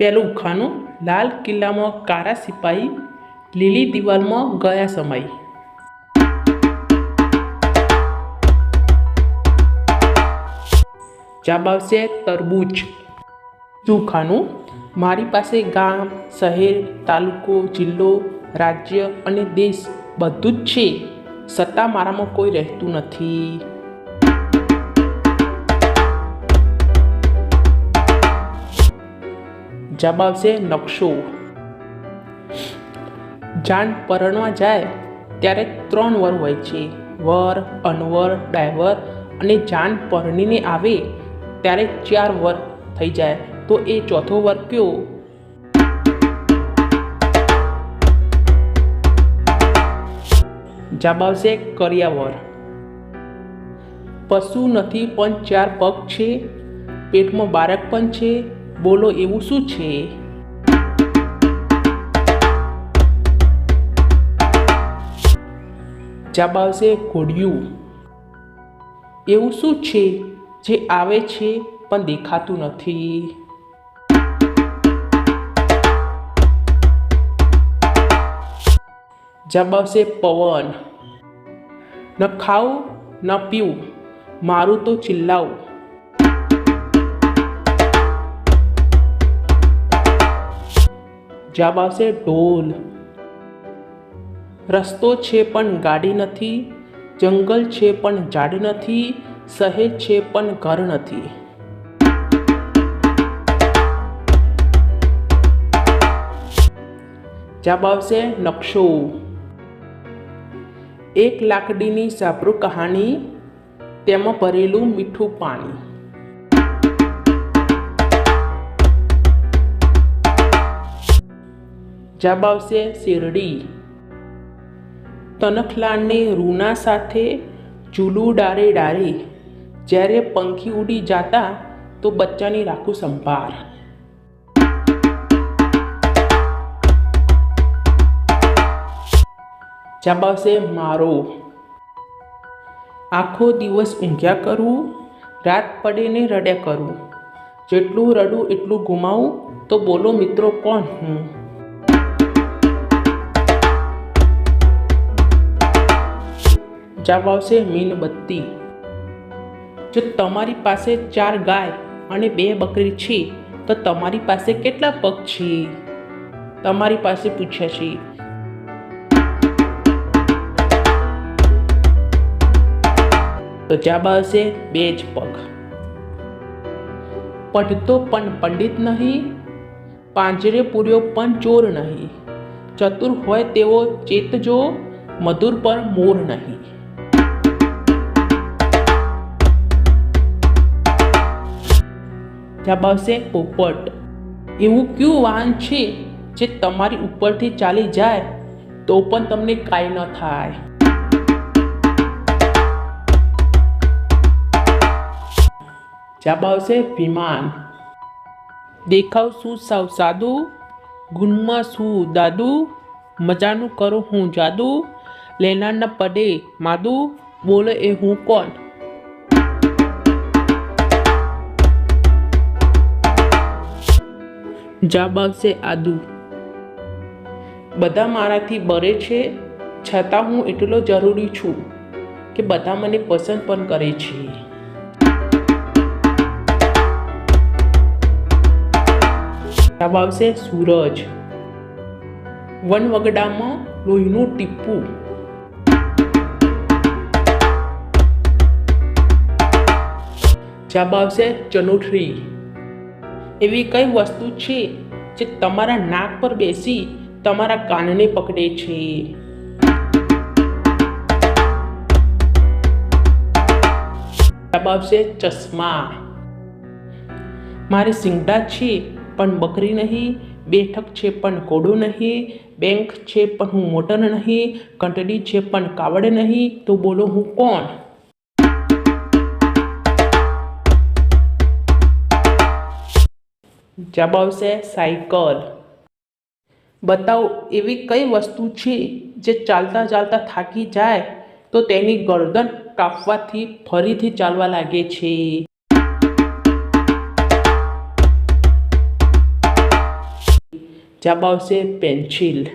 પહેલું ખાનું લાલ કિલ્લામાં કારા સિપાહી, લીલી દિવાલમાં ગયા સમય. જવાબ આવશે તરબૂચ. ખાનું, મારી પાસે ગામ, શહેર, તાલુકો, જિલ્લો, રાજ્ય અને દેશ બધું જ છે. છતાં મારામાં કોઈ રહેતું નથી. જવાબ આવશે નકશો. જાન પરણવા જાય ત્યારે ત્રણ વર હોય છે. વર, અનવર ડાયવર અને જાન પરણીને આવે ત્યારે ચાર વર થઈ જાય. તો એ ચોથો વર કયો? જવાબ આવશે કર્યાવર પશુ નથી પણ ચાર પગ છે. પેટમાં બાળક પણ છે. બોલો એવું શું છે? જવાબ આવશે ઘોડિયું. એવું શું છે જે આવે છે પણ દેખાતું નથી? જવાબ આવશે પવન. ન ખાઉં, ન પીવું મારું તો ચિલ્લાવું જવાબ ઢોલ રસ્તો છે પણ ગાડી નથી, જંગલ છે પણ ઝાડ નથી, શહેર છે પણ ઘર નથી. જવાબ આવશે નકશો. એક લાકડીની સાપરું કહાણી, તેમાં ભરેલું મીઠું પાણી. જવાબ આવશે શેરડી. તનખલાને રૂના સાથે ચૂલું ડારે ડારે. જ્યારે પંખી ઉડી જાતા તો બચ્ચાની રાખું સંભાળ જવાબ આવશે મારો. આખો દિવસ ઊંઘ્યા કરું, રાત પડે ને રડ્યા કરું. જેટલું રડું એટલું ગુમાવું, તો બોલો મિત્રો કોણ હું? જવાબ આવશે મીણબત્તી જો તમારી પાસે ચાર ગાય અને બે બકરી છે, તો તમારી પાસે કેટલા પગ છે? તમારી પાસે પૂછ્યા છે. તો જવાબ આવશે બે જ પગ. પઢતો પણ પંડિત નહીં, પાંજરે પૂર્યો પણ ચોર નહીં. ચતુર હોય તેવો ચેતજો, મધુર પર મોર નહીં. જવાબ આવશે પોપટ. એવું કયું વાહન છે જે તમારી ઉપરથી ચાલી જાય તો પણ તમને કાંઈ ન થાય. જવાબ આવશે વિમાન દેખાવ શું સાવ સાદું? ગુણમાં શું દાદુ મજાનું કરો હું જાદુ? લેનારના પડે માદુ? બોલે એ હું કોણ? જવાબ આવશે આદુ. બધા મારાથી બરે છે, છતાં હું એટલો જરૂરી છું કે બધા મને પસંદ પણ કરે છે. જવાબ આવશે સૂરજ. વનવગડામાં લોહીનું ટીપું. જવાબ આવશે ચનોઠરી. એવી કઈ વસ્તુ છે જે તમારા નાક પર બેસી તમારા કાનને પકડે છે? જવાબ ચશ્મા. મારે સિંગડા છે પણ બકરી નહીં, બેઠક છે પણ કોડો નહીં, બેંક છે પણ હું મોટર નહીં કંટડી છે પણ કાવડ નહીં, તો બોલો હું કોણ? જવાબ આવશે સાયકલ. બતાવો, એવી કઈ વસ્તુ છે જે ચાલતા ચાલતા થાકી જાય? તો તેની ગરદન કાપવાથી, ફરીથી ચાલવા લાગે છે. જવાબ આવશે પેન્સિલ.